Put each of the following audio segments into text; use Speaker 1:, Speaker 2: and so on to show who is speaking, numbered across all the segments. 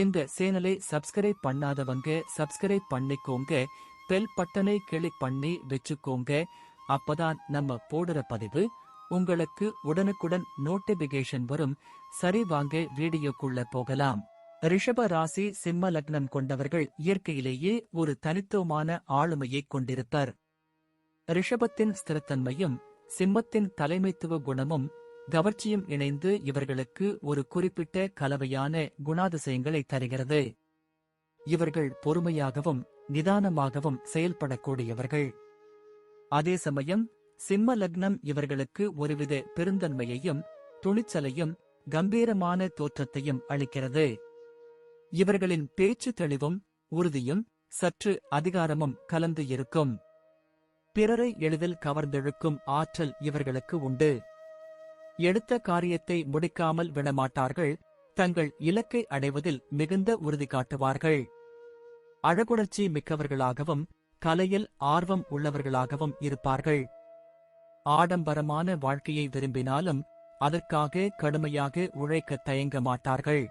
Speaker 1: இந்த சேனலை சப்ஸ்கிரைப் பண்ணாதவங்க சப்ஸ்கிரைப் பண்ணிக்கோங்க. பெல் பட்டனை கிளிக் பண்ணி வச்சுக்கோங்க. அப்பதான் நம்ம போடுற பதிவு உங்களுக்கு உடனுக்குடன் நோட்டிபிகேஷன் வரும். சரி வாங்க வீடியோக்குள்ள போகலாம். ரிஷப ராசி சிம்ம லக்னம் கொண்டவர்கள் இயற்கையிலேயே ஒரு தனித்துவமான ஆளுமையை கொண்டிருப்பர். ரிஷபத்தின் ஸ்திரத்தன்மையும் சிம்மத்தின் தலைமைத்துவ குணமும் கவர்ச்சியும் இணைந்து இவர்களுக்கு ஒரு குறிப்பிட்ட கலவையான குணாதிசயங்களை தருகிறது. இவர்கள் பொறுமையாகவும் நிதானமாகவும் செயல்படக்கூடியவர்கள். அதே சமயம் சிம்ம லக்னம் இவர்களுக்கு ஒருவித பெருந்தன்மையையும் துணிச்சலையும் கம்பீரமான தோற்றத்தையும் அளிக்கிறது. இவர்களின் பேச்சு தெளிவும் உறுதியும் சற்று அதிகாரமும் கலந்து இருக்கும். பிறரை எளிதில் கவர்ந்தெழுக்கும் ஆற்றல் இவர்களுக்கு உண்டு. எடுத்த காரியத்தை முடிக்காமல் விடமாட்டார்கள். தங்கள் இலக்கை அடைவதில் மிகுந்த உறுதி காட்டுவார்கள். அழகுணர்ச்சி மிக்கவர்களாகவும் கலையில் ஆர்வம் உள்ளவர்களாகவும் இருப்பார்கள். ஆடம்பரமான வாழ்க்கையை விரும்பினாலும் அதற்காக கடுமையாக உழைக்க தயங்க மாட்டார்கள்.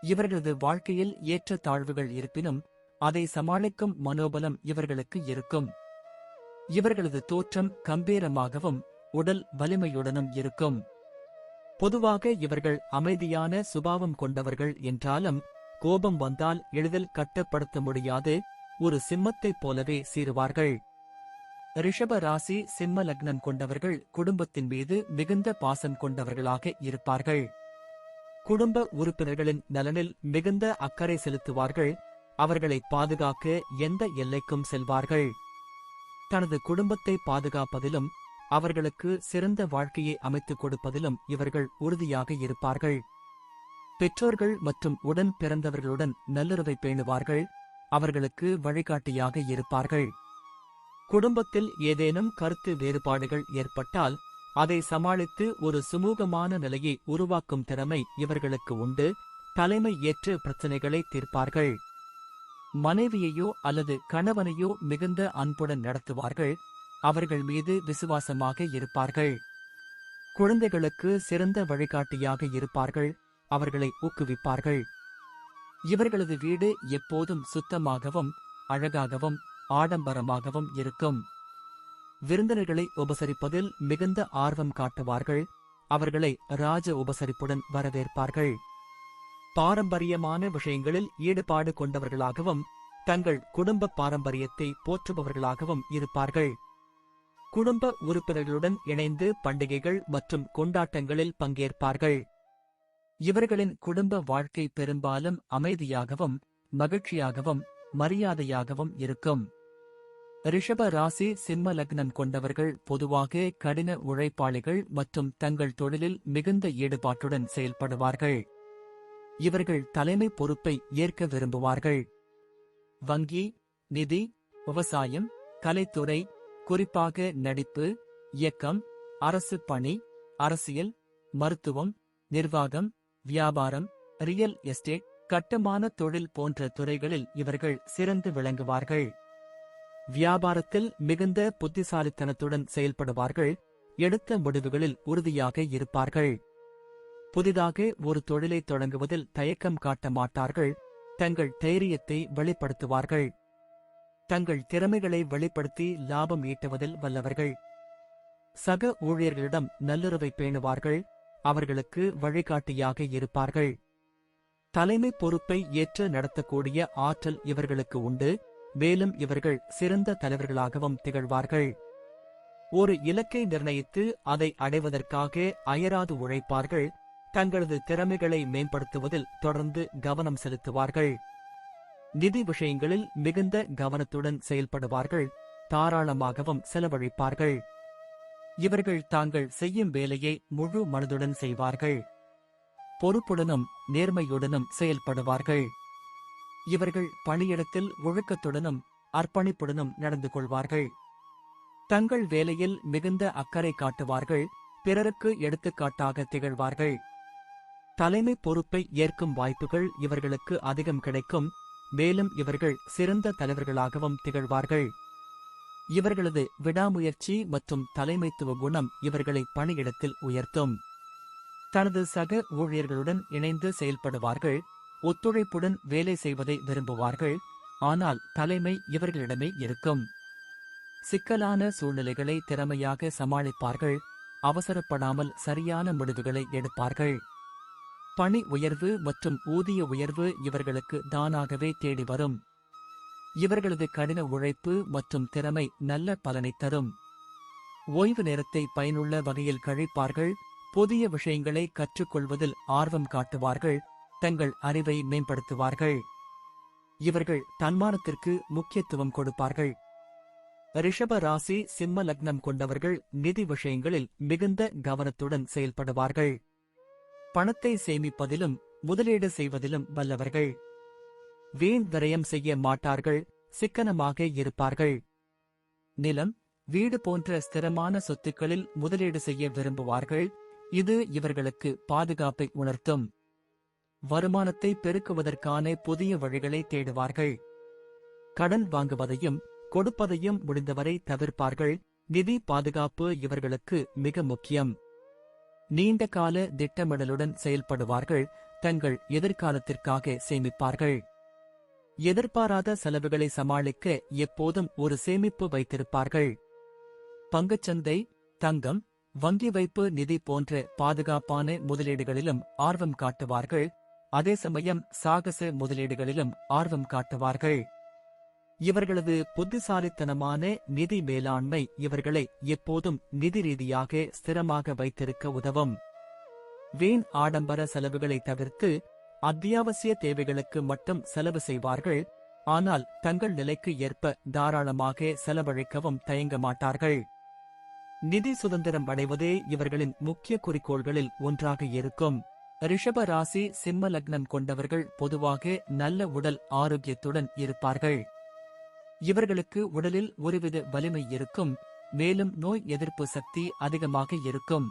Speaker 1: இவர்களது வாழ்க்கையில் ஏற்ற தாழ்வுகள் இருப்பினும் அதை சமாளிக்கும் மனோபலம் இவர்களுக்கு இருக்கும். இவர்களது தோற்றம் கம்பீரமாகவும் உடல் வலிமையுடனும் இருக்கும். பொதுவாக இவர்கள் அமைதியான சுபாவம் கொண்டவர்கள் என்றாலும் கோபம் வந்தால் எளிதில் கட்டுப்படுத்த முடியாது ஒரு சிம்மத்தைப் போலவே சீருவார்கள் ரிஷப ராசி சிம்ம லக்னம் கொண்டவர்கள் குடும்பத்தின் மீது மிகுந்த பாசம் கொண்டவர்களாக இருப்பார்கள். குடும்ப உறுப்பினர்களின் நலனில் மிகுந்த அக்கறை செலுத்துவார்கள் அவர்களை பாதுகாக்க எந்த எல்லைக்கும் செல்வார்கள். தனது குடும்பத்தை பாதுகாப்பதிலும் அவர்களுக்கு சிறந்த வாழ்க்கையை அமைத்துக் கொடுப்பதிலும் இவர்கள் உறுதியாக இருப்பார்கள். பெற்றோர்கள் மற்றும் உடன் பிறந்தவர்களுடன் நல்லுறவை பேணுவார்கள். அவர்களுக்கு வழிகாட்டியாக இருப்பார்கள். குடும்பத்தில் ஏதேனும் கருத்து வேறுபாடுகள் ஏற்பட்டால் அதை சமாளித்து ஒரு சுமூகமான நிலையை உருவாக்கும் திறமை இவர்களுக்கு உண்டு. தலைமை ஏற்று பிரச்சனைகளை தீர்ப்பார்கள். மனைவியையோ அல்லது கணவனையோ மிகுந்த அன்புடன் நடத்துவார்கள். அவர்கள் மீது விசுவாசமாக இருப்பார்கள். குழந்தைகளுக்கு சிறந்த வழிகாட்டியாக இருப்பார்கள். அவர்களை ஊக்குவிப்பார்கள். இவர்களது வீடு எப்போதும் சுத்தமாகவும் அழகாகவும் ஆடம்பரமாகவும் இருக்கும். விருந்தினர்களை உபசரிப்பதில் மிகுந்த ஆர்வம் காட்டுவார்கள். அவர்களை ராஜ உபசரிப்புடன் வரவேற்பார்கள். பாரம்பரியமான விஷயங்களில் ஈடுபாடு கொண்டவர்களாகவும் தங்கள் குடும்ப பாரம்பரியத்தை போற்றுபவர்களாகவும் இருப்பார்கள். குடும்ப உறுப்பினர்களுடன் இணைந்து பண்டிகைகள் மற்றும் கொண்டாட்டங்களில் பங்கேற்பார்கள். இவர்களின் குடும்ப வாழ்க்கை பெரும்பாலும் அமைதியாகவும் மகிழ்ச்சியாகவும் மரியாதையாகவும் இருக்கும். ரிஷப ராசி சிம்ம லக்னம் கொண்டவர்கள் பொதுவாக கடின உழைப்பாளிகள் மற்றும் தங்கள் தொழிலில் மிகுந்த ஈடுபாட்டுடன் செயல்படுவார்கள். இவர்கள் தலைமை பொறுப்பை ஏற்க விரும்புவார்கள். வங்கி நிதி விவசாயம் கலைத்துறை குறிப்பாக நடிப்பு இயக்கம் அரசு பணி அரசியல் மருத்துவம் நிர்வாகம் வியாபாரம் ரியல் எஸ்டேட் கட்டுமான தொழில் போன்ற துறைகளில் இவர்கள் சிறந்து விளங்குவார்கள். வியாபாரத்தில் மிகுந்த புத்திசாலித்தனத்துடன் செயல்படுவார்கள் எடுத்த முடிவுகளில் உறுதியாக இருப்பார்கள். புதிதாக ஒரு தொழிலை தொடங்குவதில் தயக்கம் காட்ட மாட்டார்கள் தங்கள் தைரியத்தை வெளிப்படுத்துவார்கள். தங்கள் திறமைகளை வெளிப்படுத்தி லாபம் ஈட்டுவதில் வல்லவர்கள். சக ஊழியர்களிடம் நல்லுறவை பேணுவார்கள் அவர்களுக்கு வழிகாட்டியாக இருப்பார்கள். தலைமை பொறுப்பை ஏற்று நடத்தக்கூடிய ஆற்றல் இவர்களுக்கு உண்டு மேலும் இவர்கள் சிறந்த தலைவர்களாகவும் திகழ்வார்கள். ஒரு இலக்கை நிர்ணயித்து அதை அடைவதற்காக அயராது உழைப்பார்கள் தங்களது திறமைகளை மேம்படுத்துவதில் தொடர்ந்து கவனம் செலுத்துவார்கள். நிதி விஷயங்களில் மிகுந்த கவனத்துடன் செயல்படுவார்கள் தாராளமாகவும் செலவழிப்பார்கள். இவர்கள் தாங்கள் செய்யும் வேலையை முழு மனதுடன் செய்வார்கள். பொறுப்புடனும் நேர்மையுடனும் செயல்படுவார்கள். இவர்கள் பணியிடத்தில் ஒழுக்கத்துடனும் அர்ப்பணிப்புடனும் நடந்து கொள்வார்கள். தங்கள் வேலையில் மிகுந்த அக்கறை காட்டுவார்கள் பிறருக்கு எடுத்துக்காட்டாக திகழ்வார்கள். தலைமை பொறுப்பை ஏற்கும் வாய்ப்புகள் இவர்களுக்கு அதிகம் கிடைக்கும். மேலும் இவர்கள் சிறந்த தலைவர்களாகவும் திகழ்வார்கள். இவர்களது விடாமுயற்சி மற்றும் தலைமைத்துவ குணம் இவர்களை பணியிடத்தில் உயர்த்தும். தனது சக ஊழியர்களுடன் இணைந்து செயல்படுவார்கள் ஒத்துழைப்புடன் வேலை செய்வதை விரும்புவார்கள் ஆனால் தலைமை இவர்களிடமே இருக்கும். சிக்கலான சூழ்நிலைகளை திறமையாக சமாளிப்பார்கள் அவசரப்படாமல் சரியான முடிவுகளை எடுப்பார்கள். பணி உயர்வு மற்றும் ஊதிய உயர்வு இவர்களுக்கு தானாகவே தேடி வரும். இவர்களது கடின உழைப்பு மற்றும் திறமை நல்ல பலனை தரும். ஓய்வு நேரத்தை பயனுள்ள வகையில் கழிப்பார்கள் புதிய விஷயங்களை கற்றுக்கொள்வதில் ஆர்வம் காட்டுவார்கள் தங்கள் அறிவை மேம்படுத்துவார்கள். இவர்கள் தன்மானத்திற்கு முக்கியத்துவம் கொடுப்பார்கள். ரிஷப ராசி சிம்ம லக்னம் கொண்டவர்கள் நிதி விஷயங்களில் மிகுந்த கவனத்துடன் செயல்படுவார்கள். பணத்தை சேமிப்பதிலும் முதலீடு செய்வதிலும் வல்லவர்கள். வீண் விரயம் செய்ய மாட்டார்கள் சிக்கனமாக இருப்பார்கள். நிலம் வீடு போன்ற ஸ்திரமான சொத்துக்களில் முதலீடு செய்ய விரும்புவார்கள் இது இவர்களுக்கு பாதுகாப்பை உணர்த்தும். வருமானத்தை பெருக்குவதற்கான புதிய வழிகளை தேடுவார்கள். கடன் வாங்குவதையும் கொடுப்பதையும் முடிந்தவரை தவிர்ப்பார்கள் நிதி பாதுகாப்பு இவர்களுக்கு மிக முக்கியம். நீண்ட கால திட்டமிடலுடன் செயல்படுவார்கள் தங்கள் எதிர்காலத்திற்காக சேமிப்பார்கள். எதிர்பாராத செலவுகளை சமாளிக்க எப்போதும் ஒரு சேமிப்பு வைத்திருப்பார்கள். பங்குச்சந்தை தங்கம் வங்கி வைப்பு நிதி போன்ற பாதுகாப்பான முதலீடுகளிலும் ஆர்வம் காட்டுவார்கள். அதே சமயம் சாகச முதலீடுகளிலும் ஆர்வம் காட்டுவார்கள். இவர்களது புத்திசாலித்தனமான நிதி மேலாண்மை இவர்களை எப்போதும் நிதி ரீதியாக ஸ்திரமாக வைத்திருக்க உதவும். வீண் ஆடம்பர செலவுகளை தவிர்த்து அத்தியாவசிய தேவைகளுக்கு மட்டும் செலவு செய்வார்கள் ஆனால் தங்கள் நிலைக்கு ஏற்ப தாராளமாக செலவழிக்கவும் தயங்க மாட்டார்கள். நிதி சுதந்திரம் அடைவதே இவர்களின் முக்கிய குறிக்கோள்களில் ஒன்றாக இருக்கும். ரிஷப ராசி சிம்ம லக்னம் கொண்டவர்கள் பொதுவாக நல்ல உடல் ஆரோக்கியத்துடன் இருப்பார்கள். இவர்களுக்கு உடலில் ஒருவித வலிமை இருக்கும் மேலும் நோய் எதிர்ப்பு சக்தி அதிகமாக இருக்கும்.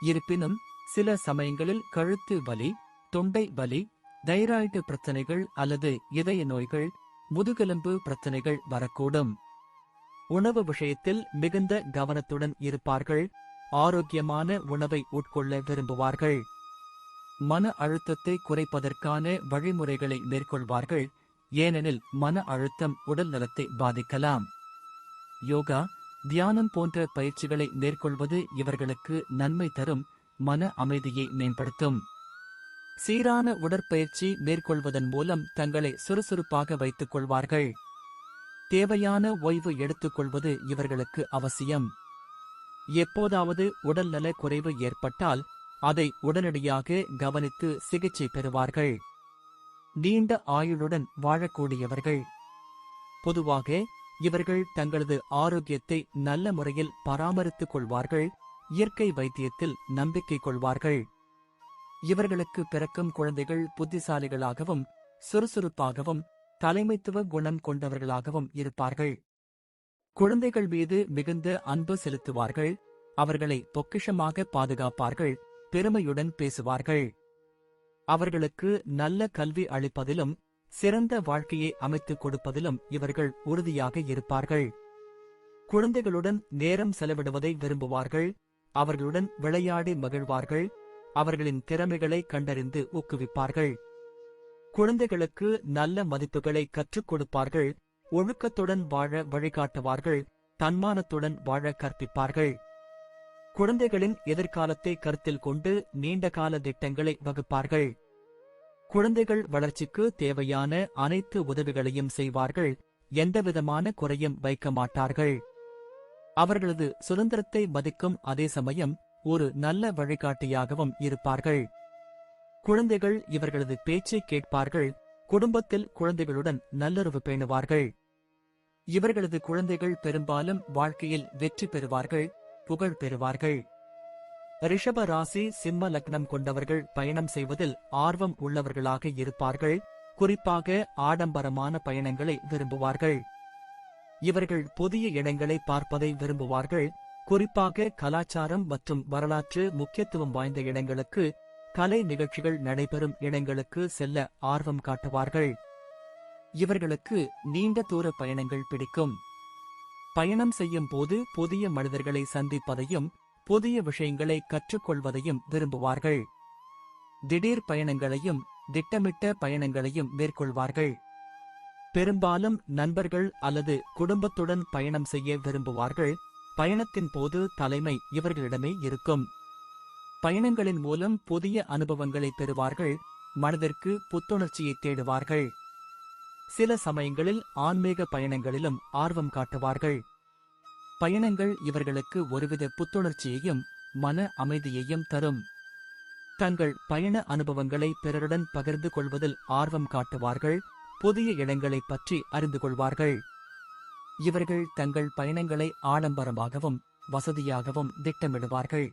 Speaker 1: இருப்பினும் சில சமயங்களில் கழுத்து வலி தொண்டை வலி தைராய்டு பிரச்சனைகள் அல்லது இதய நோய்கள் முதுகெலும்பு பிரச்சனைகள் வரக்கூடும். உணவு விஷயத்தில் மிகுந்த கவனத்துடன் இருப்பார்கள் ஆரோக்கியமான உணவை உட்கொள்ள விரும்புவார்கள். மன அழுத்தத்தை குறைப்பதற்கான வழிமுறைகளை மேற்கொள்வார்கள் ஏனெனில் மன அழுத்தம் உடல் நலத்தை பாதிக்கலாம். யோகா தியானம் போன்ற பயிற்சிகளை மேற்கொள்வது இவர்களுக்கு நன்மை தரும் மன அமைதியை மேம்படுத்தும். சீரான உடற்பயிற்சி மேற்கொள்வதன் மூலம் தங்களை சுறுசுறுப்பாக வைத்துக் கொள்வார்கள். தேவையான ஓய்வு எடுத்துக்கொள்வது இவர்களுக்கு அவசியம். எப்போதாவது உடல்நல குறைவு ஏற்பட்டால் அதை உடனடியாக கவனித்து சிகிச்சை பெறுவார்கள். நீண்ட ஆயுளுடன் வாழக்கூடியவர்கள். பொதுவாக இவர்கள் தங்களது ஆரோக்கியத்தை நல்ல முறையில் பராமரித்துக் கொள்வார்கள் இயற்கை வைத்தியத்தில் நம்பிக்கை கொள்வார்கள். இவர்களுக்கு பிறக்கும் குழந்தைகள் புத்திசாலிகளாகவும் சுறுசுறுப்பாகவும் தலைமைத்துவ குணம் கொண்டவர்களாகவும் இருப்பார்கள். குழந்தைகள் மீது மிகுந்த அன்பு செலுத்துவார்கள் அவர்களை பொக்கிஷமாக பாதுகாப்பார்கள் பெருமையுடன் பேசுவார்கள். அவர்களுக்கு நல்ல கல்வி அளிப்பதிலும் சிறந்த வாழ்க்கையை அமைத்துக் கொடுப்பதிலும் இவர்கள் உறுதியாக இருப்பார்கள். குழந்தைகளுடன் நேரம் செலவிடுவதை விரும்புவார்கள். அவர்களுடன் விளையாடி மகிழ்வார்கள். அவர்களின் திறமைகளை கண்டறிந்து ஊக்குவிப்பார்கள். குழந்தைகளுக்கு நல்ல மதிப்புகளை கற்றுக் கொடுப்பார்கள். ஒழுக்கத்துடன் வாழ வழிகாட்டுவார்கள். தன்மானத்துடன் வாழ கற்பிப்பார்கள். குழந்தைகளின் எதிர்காலத்தை கருத்தில் கொண்டு நீண்டகால திட்டங்களை வகுப்பார்கள். குழந்தைகள் வளர்ச்சிக்கு தேவையான அனைத்து உதவிகளையும் செய்வார்கள். எந்தவிதமான குறையும் வைக்க மாட்டார்கள். அவர்களது சுதந்திரத்தை மதிக்கும் அதே சமயம் ஒரு நல்ல வழிகாட்டியாகவும் இருப்பார்கள். குழந்தைகள் இவர்களது பேச்சை கேட்பார்கள். குடும்பத்தில் குழந்தைகளுடன் நல்லுறவு பேணுவார்கள். இவர்களது குழந்தைகள் பெரும்பாலும் வாழ்க்கையில் வெற்றி பெறுவார்கள். புகழ் பெறுவார்கள். ரிஷப ராசி சிம்ம லக்னம் கொண்டவர்கள் பயணம் செய்வதில் ஆர்வம் உள்ளவர்களாக இருப்பார்கள். குறிப்பாக ஆடம்பரமான பயணங்களை விரும்புவார்கள். இவர்கள் புதிய இடங்களை பார்ப்பதை விரும்புவார்கள். குறிப்பாக கலாச்சாரம் மற்றும் வரலாற்று முக்கியத்துவம் வாய்ந்த இடங்களுக்கு கலை நிகழ்ச்சிகள் நடைபெறும் இடங்களுக்கு செல்ல ஆர்வம் காட்டுவார்கள். இவர்களுக்கு நீண்ட தூர பயணங்கள் பிடிக்கும். பயணம் செய்யும் போது புதிய மனிதர்களை சந்திப்பதையும் புதிய விஷயங்களை கற்றுக்கொள்வதையும் விரும்புவார்கள். திடீர் பயணங்களையும் திட்டமிட்ட பயணங்களையும் மேற்கொள்வார்கள். பெரும்பாலும் நண்பர்கள் அல்லது குடும்பத்துடன் பயணம் செய்ய விரும்புவார்கள். பயணத்தின் போது தலைமை இவர்களிடமே இருக்கும். பயணங்களின் மூலம் புதிய அனுபவங்களை பெறுவார்கள். மனதிற்கு புத்துணர்ச்சியை தேடுவார்கள். சில சமயங்களில் ஆன்மீக பயணங்களிலும் ஆர்வம் காட்டுவார்கள். பயணங்கள் இவர்களுக்கு ஒருவித புத்துணர்ச்சியையும் மன அமைதியையும் தரும். தங்கள் பயண அனுபவங்களை பிறருடன் பகிர்ந்து கொள்வதில் ஆர்வம் காட்டுவார்கள் புதிய இடங்களைப் பற்றி அறிந்து கொள்வார்கள். இவர்கள் தங்கள் பயணங்களை ஆடம்பரமாகவும் வசதியாகவும் திட்டமிடுவார்கள்.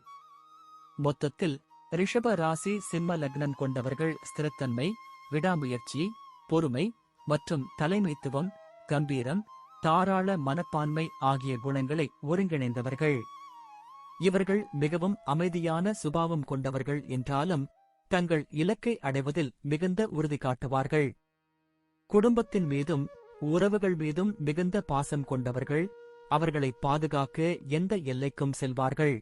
Speaker 1: மொத்தத்தில் ரிஷப ராசி சிம்ம லக்னம் கொண்டவர்கள் ஸ்திரத்தன்மை விடாமுயற்சி பொறுமை மற்றும் தலைமைத்துவம் கம்பீரம் தாராள மனப்பான்மை ஆகிய குணங்களை ஒருங்கிணைந்தவர்கள். இவர்கள் மிகவும் அமைதியான சுபாவம் கொண்டவர்கள் என்றாலும் தங்கள் இலக்கை அடைவதில் மிகுந்த உறுதி காட்டுவார்கள். குடும்பத்தின் மீதும் உறவுகள் மீதும் மிகுந்த பாசம் கொண்டவர்கள் அவர்களை பாதுகாக்க எந்த எல்லைக்கும் செல்வார்கள்.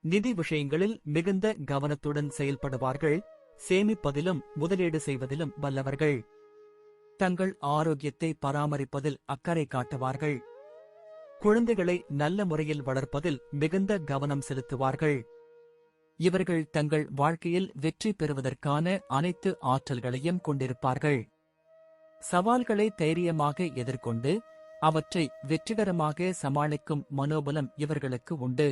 Speaker 1: நிதி விஷயங்களில் மிகுந்த கவனத்துடன் செயல்படுவார்கள் சேமிப்பதிலும் முதலீடு செய்வதிலும் வல்லவர்கள். தங்கள் ஆரோக்கியத்தை பராமரிப்பதில் அக்கறை காட்டுவார்கள். குழந்தைகளை நல்ல முறையில் வளர்ப்பதில் மிகுந்த கவனம் செலுத்துவார்கள். இவர்கள் தங்கள் வாழ்க்கையில் வெற்றி பெறுவதற்கான அனைத்து ஆற்றல்களையும் கொண்டிருப்பார்கள். சவால்களை தைரியமாக எதிர்கொண்டு அவற்றை வெற்றிகரமாக சமாளிக்கும் மனோபலம் இவர்களுக்கு உண்டு.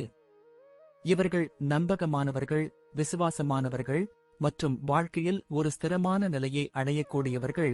Speaker 1: இவர்கள் நம்பகமானவர்கள் விசுவாசமானவர்கள் மற்றும் வாழ்க்கையில் ஒரு ஸ்திரமான நிலையை அடையக்கூடியவர்கள்